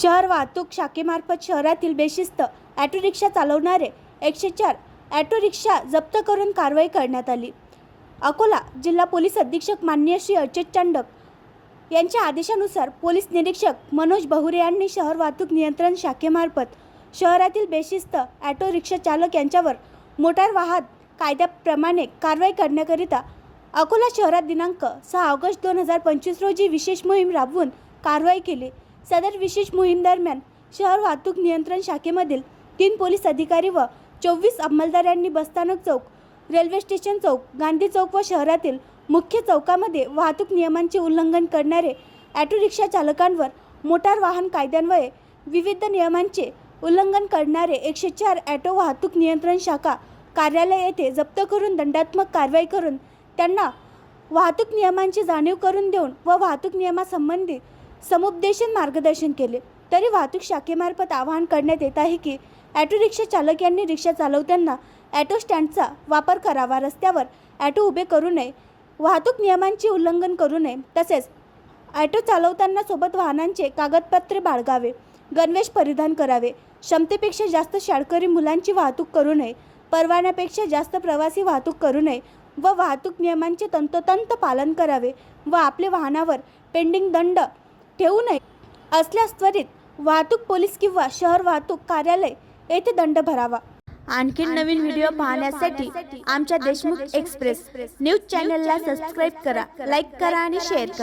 शहर वाहतूक शाखेमार्फत शहरातील बेशिस्त ॲटो रिक्षा चालवणारे एकशे चार ॲटो रिक्षा जप्त करून कारवाई करण्यात आली. अकोला जिल्हा पोलीस अधीक्षक मान्य श्री अच्युत चांडक यांच्या आदेशानुसार पोलीस निरीक्षक मनोज बहुरे यांनी शहर वाहतूक नियंत्रण शाखेमार्फत शहरातील बेशिस्त ॲटो रिक्षा चालक यांच्यावर मोटार वाहन कायद्याप्रमाणे कारवाई करण्याकरिता अकोला शहरात दिनांक सहा ऑगस्ट दोन हजार पंचवीस रोजी विशेष मोहीम राबवून कारवाई केली. सदर विशेष मोहीमदरम्यान शहर वाहतूक नियंत्रण शाखेमधील तीन पोलीस अधिकारी व चोवीस अंमलदार यांनी बसस्थानक चौक रेल्वे स्टेशन चौक गांधी चौक व शहरातील मुख्य चौकामध्ये वाहतूक नियमांचे उल्लंघन करणारे ॲटो रिक्षा चालकांवर मोटार वाहन कायद्यान्वये विविध नियमांचे उल्लंघन करणारे एकशे चार ॲटो वाहतूक नियंत्रण शाखा कार्यालय येथे जप्त करून दंडात्मक कारवाई करून त्यांना वाहतूक नियमांची जाणीव करून देऊन व वाहतूक नियमासंबंधी समुपदेशन मार्गदर्शन केले. तरी वाहतूक शाखेमार्फत आवाहन करण्यात येत आहे की ॲटो रिक्षा चालक यांनी रिक्षा चालवताना ॲटो स्टँडचा वापर करावा. रस्त्यावर ॲटो उभे करू नये वाहतूक नियमांचे उल्लंघन करू नये तसेच ॲटो चालवताना सोबत वाहनांचे कागदपत्रे बाळगावे गणवेश परिधान करावे. क्षमतेपेक्षा जास्त शाळकरी मुलांची वाहतूक करू नये परवान्यापेक्षा जास्त प्रवासी वाहतूक करू नये व वाहतूक नियमांचे तंतोतंत पालन करावे व आपले वाहनावर पेंडिंग दंड ठेवू नये. असल्यास त्वरित वाहतूक पोलीस किंवा शहर वाहतूक कार्यालय येथे दंड भरावा. आणखी नवीन व्हिडिओ पाहण्यासाठी आमच्या देशमुख एक्सप्रेस न्यूज चॅनलला सबस्क्राईब करा लाईक करा आणि शेअर करा.